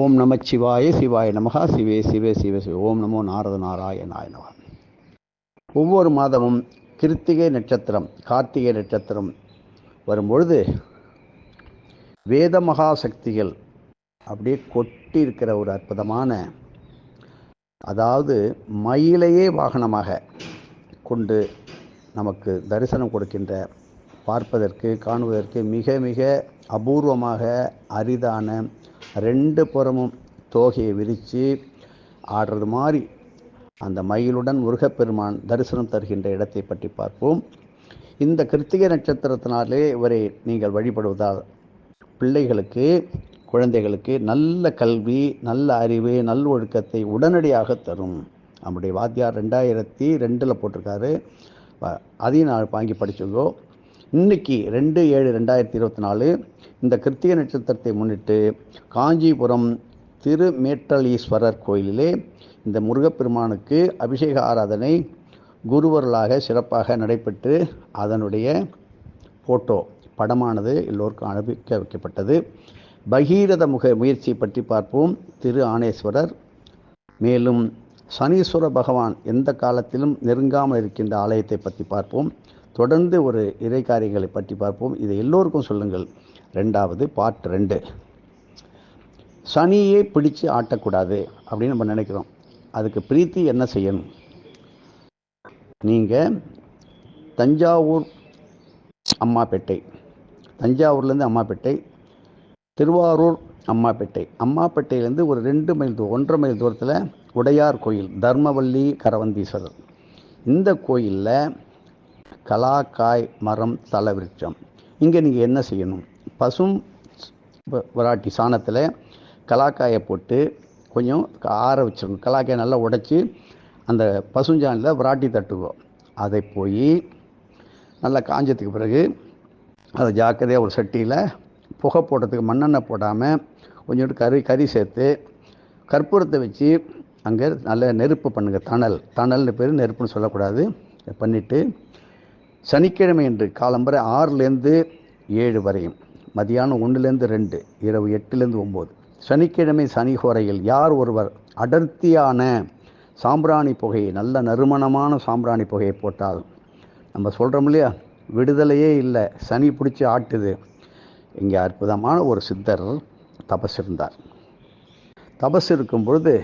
ஓம் நம சிவாய சிவாய நமகா. சிவே சிவே சிவ சிவ. ஓம் நமோ நாரத நாராயணாய நமகா. ஒவ்வொரு மாதமும் கிருத்திகை நட்சத்திரம் கார்த்திகை நட்சத்திரம் வரும்பொழுது வேத மகா சக்திகள் அப்படியே கொட்டி இருக்கிற ஒரு அற்புதமான அதாவது மயிலையே வாகனமாக கொண்டு நமக்கு தரிசனம் கொடுக்கின்ற பார்ப்பதற்கு காணுவதற்கு மிக மிக அபூர்வமாக அரிதான ரெண்டு புறமும் தோகையை விரித்து ஆடுறது மாதிரி அந்த மயிலுடன் முருகப்பெருமான் தரிசனம் தருகின்ற இடத்தை பற்றி பார்ப்போம். இந்த கிருத்திகை நட்சத்திரத்தினாலே இவரை நீங்கள் வழிபடுவதால் பிள்ளைகளுக்கு குழந்தைகளுக்கு நல்ல கல்வி நல்ல அறிவு நல்லொழுக்கத்தை உடனடியாக தரும். நம்முடைய வாத்தியார் ரெண்டாயிரத்தி ரெண்டில் போட்டிருக்காரு. அதையும் நான் வாங்கி படிச்சுங்கோ இன்னைக்கு ரெண்டு ஏழு ரெண்டாயிரத்தி இருபத்தி நாலு இந்த கிருத்திக நட்சத்திரத்தை முன்னிட்டு காஞ்சிபுரம் திருமேட்டலீஸ்வரர் கோயிலிலே இந்த முருகப்பெருமானுக்கு அபிஷேக ஆராதனை குருவர்களாக சிறப்பாக நடைபெற்று அதனுடைய ஃபோட்டோ படமானது எல்லோருக்கும் அனுப்பிக்க வைக்கப்பட்டது. பகீரத முக முயற்சி பற்றி பார்ப்போம். திரு ஆனேஸ்வரர். மேலும் சனீஸ்வர பகவான் எந்த காலத்திலும் நெருங்காமல் இருக்கின்ற ஆலயத்தை பற்றி பார்ப்போம். தொடர்ந்து ஒரு இறை காரியங்களை பற்றி பார்ப்போம். இதை எல்லோருக்கும் சொல்லுங்கள். ரெண்டாவது பார்ட் ரெண்டு. சனியே பிடிச்சு ஆட்டக்கூடாது அப்படின்னு நம்ம நினைக்கிறோம். அதுக்கு பிரீத்தி என்ன செய்யணும்? நீங்கள் தஞ்சாவூர் அம்மாப்பேட்டை தஞ்சாவூர்லேருந்து அம்மாப்பேட்டை திருவாரூர் அம்மாப்பேட்டை அம்மாப்பேட்டையிலேருந்து ஒரு ரெண்டு மைல் தூரம் ஒன்றரை மைல் தூரத்தில் உடையார் கோயில் தர்மவல்லி கரவந்தீஸ்வரர். இந்த கோயிலில் கலாக்காய் மரம் தலவிருட்சம். இங்கே நீங்கள் என்ன செய்யணும்? பசும் வராட்டி சாணத்தில் கலாக்காயை போட்டு கொஞ்சம் ஆற வச்சிருக்கணும் கலாக்காயை நல்லா உடைச்சி அந்த பசுஞ்சாணில் விராட்டி தட்டுவோம் அதை போய் நல்லா காஞ்சதுக்கு பிறகு அதை ஜாக்கிரதையாக ஒரு சட்டியில் புகை போடுறதுக்கு மண்ணெண்ணெய் போடாமல் கொஞ்சோண்டு கறி கறி சேர்த்து கற்பூரத்தை வச்சு அங்கே நல்ல நெருப்பு பண்ணுங்கள் தணல். தணல்னு பேர் நெருப்புன்னு சொல்லக்கூடாது. பண்ணிவிட்டு சனிக்கிழமை என்று காலம்பரை ஆறுலேருந்து ஏழு வரையும். மதியானம் ஒன்றுலேருந்து ரெண்டு இரவு எட்டுலேருந்து ஒம்பது. சனிக்கிழமை சனி ஹோரையில் யார் ஒருவர் அடர்த்தியான சாம்பிராணி புகையை நல்ல நறுமணமான சாம்பிராணி புகையை போட்டால் நம்ம சொல்கிறோம் இல்லையா? விடுதலையே இல்லை சனி பிடிச்சி ஆட்டுது. இங்கே அற்புதமான ஒரு சித்தர் தபஸ் இருந்தார் தபஸ் இருக்கும் பொழுது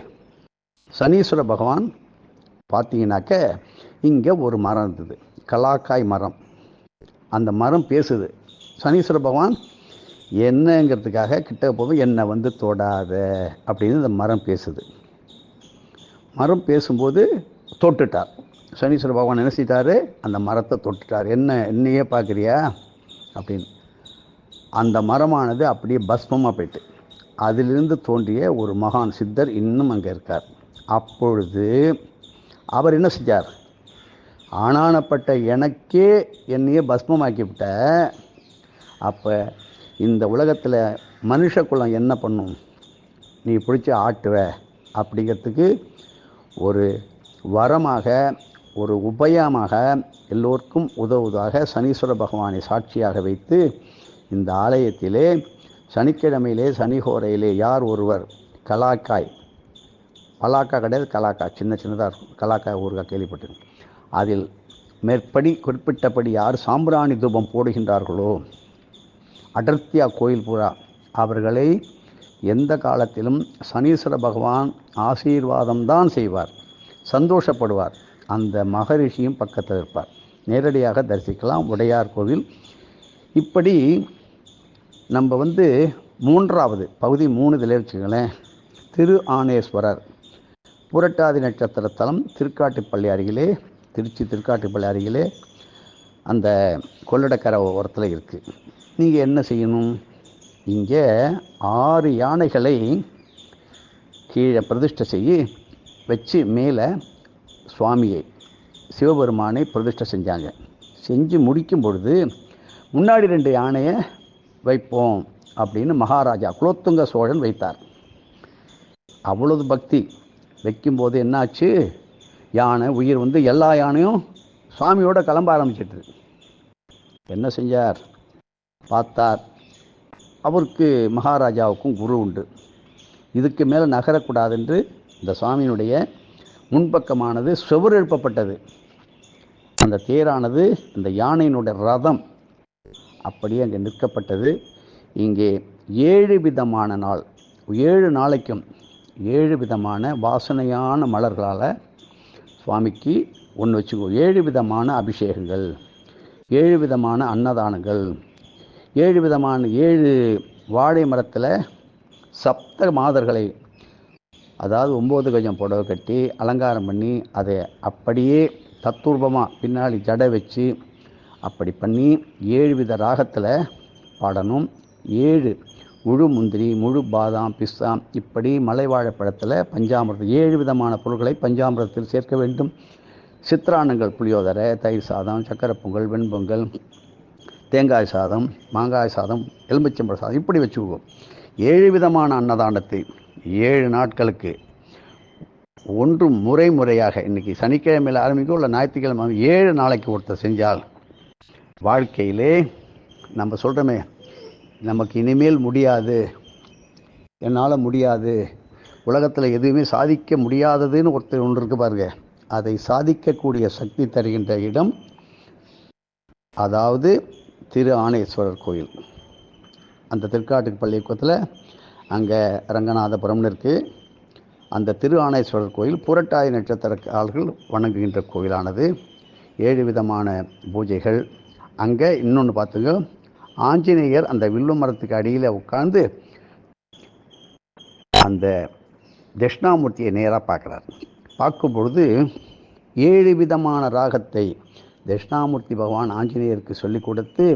சனீஸ்வர பகவான் பார்த்தீங்கன்னாக்க இங்கே ஒரு மரம் இருந்தது. கலாக்காய் மரம். அந்த மரம் பேசுது சனீஸ்வர பகவான் என்னங்கிறதுக்காக கிட்ட போதும் என்னை வந்து தொடாத அப்படின்னு இந்த மரம் பேசுது. மரம் பேசும்போது தொட்டுட்டார். சனீஸ்வர பகவான் என்ன அந்த மரத்தை தொட்டுட்டார். என்ன என்னையே பார்க்குறியா? அப்படின்னு. அந்த மரமானது அப்படியே பஸ்மமாக போயிட்டு அதிலிருந்து தோன்றிய ஒரு மகான் சித்தர் இன்னும் அங்கே இருக்கார். அப்பொழுது அவர் என்ன செஞ்சார்? ஆனானப்பட்ட எனக்கே என்னையே பஸ்மமாக்கிவிட்ட. அப்போ இந்த உலகத்தில் மனுஷ குலம் என்ன பண்ணும்? நீ பிடிச்சி ஆட்டுவ அப்படிங்கிறதுக்கு ஒரு வரமாக ஒரு உபயமாக எல்லோருக்கும் உதவுவதாக சனீஸ்வர பகவானை சாட்சியாக வைத்து இந்த ஆலயத்திலே சனிக்கிழமையிலே சனிஹோரையிலே யார் ஒருவர் கலாக்காய் பலாக்காய் கிடையாது கலாக்காய் சின்ன சின்னதாக இருக்கும். கலாக்காய் ஊருக்காய் கேள்விப்பட்டிருக்கேன். அதில் மேற்படி குறிப்பிட்டபடி யார் சாம்பிராணி தூபம் போடுகின்றார்களோ அடர்த்தியா கோயில் புறா அவர்களை எந்த காலத்திலும் சனீஸ்வர பகவான் ஆசீர்வாதம் தான் செய்வார் சந்தோஷப்படுவார். அந்த மகரிஷியும் பக்கத்தில் இருப்பார். நேரடியாக தரிசிக்கலாம். உடையார் கோவில். இப்படி நம்ம வந்து மூன்றாவது பகுதி மூணு இதில் வச்சுங்களேன் திரு ஆனேஸ்வரர் புரட்டாதி நட்சத்திர தலம் திருக்காட்டுப்பள்ளி அருகிலே திருச்சி திருக்காட்டுப்பள்ளி அருகிலே அந்த கொள்ளடக்கரை ஓரத்தில் இருக்குது நீங்கள் என்ன செய்யணும்? இங்கே ஆறு யானைகளை கீழே பிரதிஷ்டை செய்ய வச்சு மேலே சுவாமியை சிவபெருமானை பிரதிஷ்டை செஞ்சாங்க. செஞ்சு முடிக்கும் பொழுது முன்னாடி ரெண்டு யானையை வைப்போம் அப்படின்னு மகாராஜா குலோத்துங்க சோழன் வைத்தார். அவ்வளவு பக்தி. வைக்கும்போது என்னாச்சு? யானை உயிர் வந்து எல்லா யானையும் சுவாமியோட கிளம்ப ஆரம்பிச்சிட்டு என்ன செஞ்சார்? பார்த்தார். அவருக்கு மகாராஜாவுக்கும் குரு உண்டு. இதுக்கு மேலே நகரக்கூடாது என்று இந்த சுவாமியினுடைய முன்பக்கமானது சுவர் எழுப்பப்பட்டது. அந்த தேரானது இந்த யானையினுடைய ரதம் அப்படியே அங்கே நிற்கப்பட்டது. இங்கே ஏழு விதமான நாள் ஏழு நாளைக்கும் ஏழு விதமான வாசனையான மலர்களால் சுவாமிக்கு ஒன்று வச்சுக்கோ. ஏழு விதமான அபிஷேகங்கள் ஏழு விதமான அன்னதானங்கள் ஏழு விதமான ஏழு வாழை மரத்தில் சப்த மாதர்களை அதாவது ஒம்பது கஜம் புடவை கட்டி அலங்காரம் பண்ணி அதை அப்படியே தத்துரூபமாக பின்னாடி ஜடை வச்சு அப்படி பண்ணி ஏழு வித ராகத்தில் பாடணும். ஏழு முழு முந்திரி முழு பாதாம் பிஸ்தா இப்படி மலை வாழைப்பழத்தில் பஞ்சாமிரதம் ஏழு விதமான பொருட்களை பஞ்சாமிரதத்தில் சேர்க்க வேண்டும். சித்திரானங்கள் புளியோதரை தயிர் சாதம் சக்கரை பொங்கல் வெண்பொங்கல் தேங்காய் சாதம் மாங்காய் சாதம் எலுமிச்சம்பழ சாதம் இப்படி வச்சுக்குவோம். ஏழு விதமான அன்னதானத்தை ஏழு நாட்களுக்கு ஒன்று முறை முறையாக இன்றைக்கி சனிக்கிழமையில் ஆரம்பிக்கும் இல்லை ஞாயிற்றுக்கிழமை ஏழு நாளைக்கு ஒருத்தர் செஞ்சால் வாழ்க்கையிலே நம்ம சொல்கிறோமே நமக்கு இனிமேல் முடியாது. என்னால் முடியாது. உலகத்தில் எதுவுமே சாதிக்க முடியாததுன்னு ஒருத்தர் ஒன்று இருக்கு பாருங்க. அதை சாதிக்கக்கூடிய சக்தி தருகின்ற இடம் அதாவது திரு ஆணேஸ்வரர் கோயில். அந்த திருக்காட்டுக்கு பள்ளிக்கூடத்தில் அங்கே ரங்கநாதபுரம்னு இருக்குது அந்த திரு ஆணேஸ்வரர் கோயில் புரட்டாதி நட்சத்திர ஆள்கள் வணங்குகின்ற கோயிலானது. ஏழு விதமான பூஜைகள். அங்கே இன்னொன்று பார்த்துங்க ஆஞ்சநேயர் அந்த வில்லு மரத்துக்கு அடியில் உட்காந்து அந்த தட்சிணாமூர்த்தியை நேராக பார்க்குறார். பார்க்கும் பொழுது ஏழு விதமான ராகத்தை தட்சிணாமூர்த்தி பகவான் ஆஞ்சநேயருக்கு சொல்லிக் கொடுத்து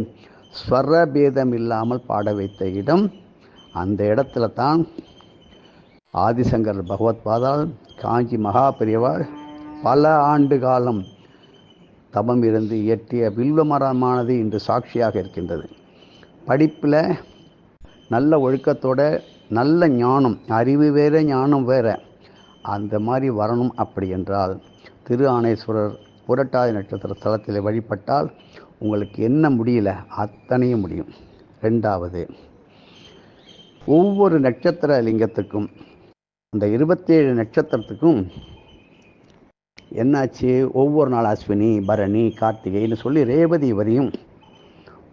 ஸ்வரபேதம் இல்லாமல் பாட வைத்த இடம் அந்த இடத்துல தான் ஆதிசங்கர் பகவத் பாதால் காஞ்சி மகா பெரியவாள் பல ஆண்டு காலம் தபம் இருந்து இயற்றிய வில்வ மரமானது இன்று சாட்சியாக இருக்கின்றது. படிப்பில் நல்ல ஒழுக்கத்தோட நல்ல ஞானம் அறிவு வேறு ஞானம் வேறு அந்த மாதிரி வரணும் அப்படி என்றால் திரு ஆணேஸ்வரர் புரட்டாதி நட்சத்திர ஸ்தலத்தில் வழிபட்டால் உங்களுக்கு என்ன முடியல? அத்தனையும் முடியும். ரெண்டாவது ஒவ்வொரு நட்சத்திர லிங்கத்துக்கும் அந்த இருபத்தேழு நட்சத்திரத்துக்கும் என்னாச்சு? ஒவ்வொரு நாள் அஸ்வினி பரணி கார்த்திகைன்னு சொல்லி ரேவதி வரையும்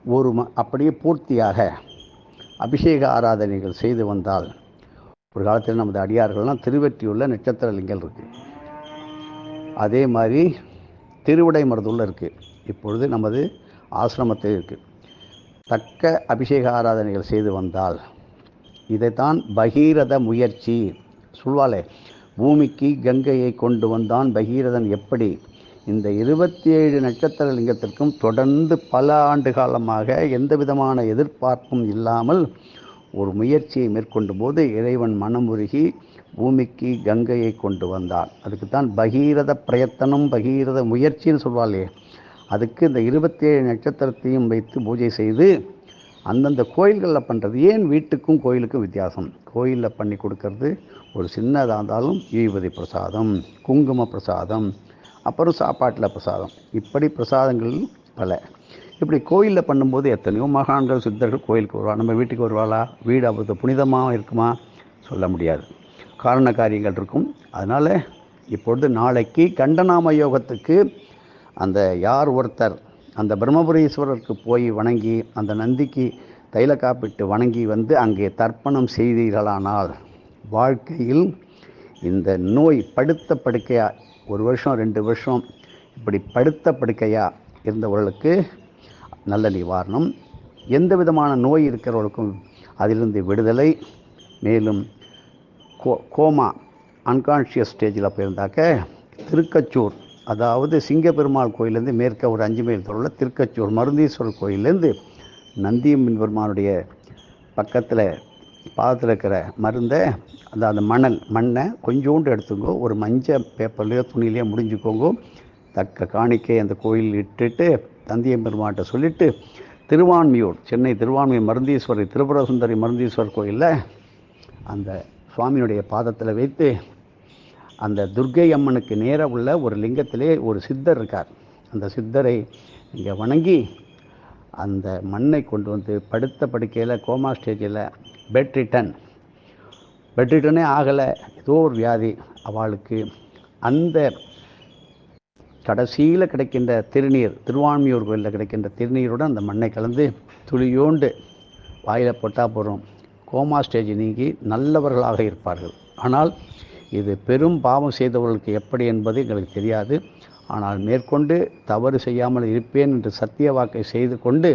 ஒரு ம அப்படியே பூர்த்தியாக அபிஷேக ஆராதனைகள் செய்து வந்தால் ஒரு காலத்தில் நமது அடியார்கள்லாம் திருவெற்றியுள்ள நட்சத்திர லிங்கம் இருக்குது அதே மாதிரி திருவிடை மருதுள்ள இருக்குது இப்பொழுது நமது ஆசிரமத்தில் இருக்குது தக்க அபிஷேக ஆராதனைகள் செய்து வந்தால் இதைத்தான் பகீரத முயற்சி. சொல்வாளே பூமிக்கு கங்கையை கொண்டு வந்தான் பகீரதன் எப்படி? இந்த இருபத்தி ஏழு நட்சத்திர லிங்கத்திற்கும் தொடர்ந்து பல ஆண்டு காலமாக எந்த விதமான எதிர்பார்ப்பும் இல்லாமல் ஒரு முயற்சியை மேற்கொண்ட போது இறைவன் மனமுருகி பூமிக்கு கங்கையை கொண்டு வந்தான். அதுக்கு தான் பகீரத பிரயத்தனம் பகீரத முயற்சின்னு சொல்வாளே. அதுக்கு இந்த இருபத்தேழு நட்சத்திரத்தையும் வைத்து பூஜை செய்து அந்தந்த கோயில்களில் பண்ணுறது ஏன் வீட்டுக்கும் கோயிலுக்கும் வித்தியாசம்? கோயிலில் பண்ணி கொடுக்கறது ஒரு சின்னதாக இருந்தாலும் ஈவதி பிரசாதம் குங்கும பிரசாதம் அப்புறம் சாப்பாட்டில் பிரசாதம். இப்படி பிரசாதங்கள் பல. இப்படி கோயிலில் பண்ணும்போது எத்தனையோ மகான்கள் சித்தர்கள் கோயிலுக்கு வருவா நம்ம வீட்டுக்கு வருவாளா? வீடு அவ்வளோ புனிதமாக இருக்குமா? சொல்ல முடியாது. காரண காரியங்கள் இருக்கும். அதனால் இப்பொழுது நாளைக்கு கண்டநாம யோகத்துக்கு அந்த யார் ஒருத்தர் அந்த பிரம்மபுரீஸ்வரருக்கு போய் வணங்கி அந்த நந்திக்கு தைல காப்பிட்டு வணங்கி வந்து அங்கே தர்ப்பணம் செய்தீர்களானால் வாழ்க்கையில் இந்த நோய் படுத்த படுக்கையாக ஒரு வருஷம் ரெண்டு வருஷம் இப்படி படுத்த படுக்கையாக இருந்தவர்களுக்கு நல்ல நிவாரணம். எந்த விதமான நோய் இருக்கிறவர்களுக்கும் அதிலிருந்து விடுதலை. மேலும் கோ கோமா அன்கான்ஷியஸ் ஸ்டேஜில் போயிருந்தாக்க திருக்கச்சூர் அதாவது சிங்கப்பெருமாள் கோயிலேருந்து மேற்க ஒரு அஞ்சு மைல் தொலைவில் திருக்கச்சூர் மருந்தீஸ்வரர் கோயிலேருந்து நந்தியம்மன் பெருமானுடைய பக்கத்தில் பாதத்தில் இருக்கிற மருந்தை அந்த அந்த மணல் மண்ணை கொஞ்சோண்டு எடுத்துக்கோ. ஒரு மஞ்சள் பேப்பர்லையோ துணியிலையோ முடிஞ்சுக்கோங்க. தக்க காணிக்கை அந்த கோயில் இட்டுட்டு தந்தியம் பெருமாட்ட சொல்லிவிட்டு திருவான்மியூர் சென்னை திருவான்மியூர் மருந்தீஸ்வரர் திரிபுர சுந்தரி மருந்தீஸ்வரர் கோயிலில் அந்த சுவாமியுடைய பாதத்தில் வைத்து அந்த துர்க்கை அம்மனுக்கு நேராக உள்ள ஒரு லிங்கத்திலே ஒரு சித்தர் இருக்கார். அந்த சித்தரை இங்கே வணங்கி அந்த மண்ணை கொண்டு வந்து படுத்த படுக்கையில் கோமா ஸ்டேஜில் பெட் ரிட்டன் பெட்ரிட்டனே ஆகலை. ஏதோ ஒரு வியாதி அவளுக்கு. அந்த கடைசியில் கிடைக்கின்ற திருநீர் திருவான்மியூர் கோயிலில் கிடைக்கின்ற திருநீருடன் அந்த மண்ணை கலந்து துளியோண்டு வாயில் போட்டால் போகிறோம் கோமா ஸ்டேஜ் நீங்கி நல்லவர்களாக இருப்பார்கள். ஆனால் இது பெரும் பாவம் செய்தவர்களுக்கு எப்படி என்பது எங்களுக்கு தெரியாது. ஆனால் மேற்கொண்டு தவறு செய்யாமல் இருப்பேன் என்று சத்திய வாக்கை செய்து கொண்டு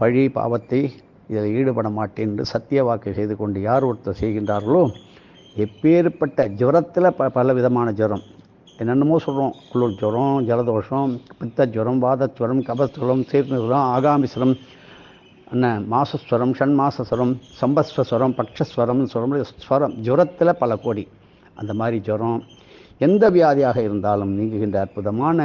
பழி பாவத்தை இதில் ஈடுபட மாட்டேன் என்று சத்திய வாக்கு செய்து கொண்டு யார் ஒருத்தர் செய்கின்றார்களோ எப்பேற்பட்ட ஜுரத்தில் ப பல விதமான ஜுரம். என்னென்னமோ சொல்கிறோம் குளிர் ஜுரம் ஜலதோஷம் பித்த ஜுரம் வாதஜுரம் கபஸ்வரம் சீர்ணம் ஆகாமிஸ்வரம் என்ன மாசஸ்வரம் ஷண்மாசஸ்வரம் சம்பஸ்வஸ்வரம் பட்சஸ்வரம் சொல்லும் ஸ்வரம் ஜுரத்தில் பல கோடி. அந்த மாதிரி ஜுரம் எந்த வியாதியாக இருந்தாலும் நீங்குகின்ற அற்புதமான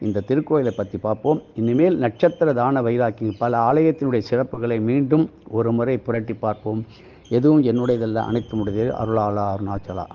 இந்த திருக்கோயிலை பற்றி பார்ப்போம். இனிமேல் நட்சத்திர தான வைராக்கி பல ஆலயத்தினுடைய சிறப்புகளை மீண்டும் ஒரு முறை புரட்டி பார்ப்போம். எதுவும் என்னுடையதல்ல அனைத்து முடியாது அருளாளா அருணாச்சலா.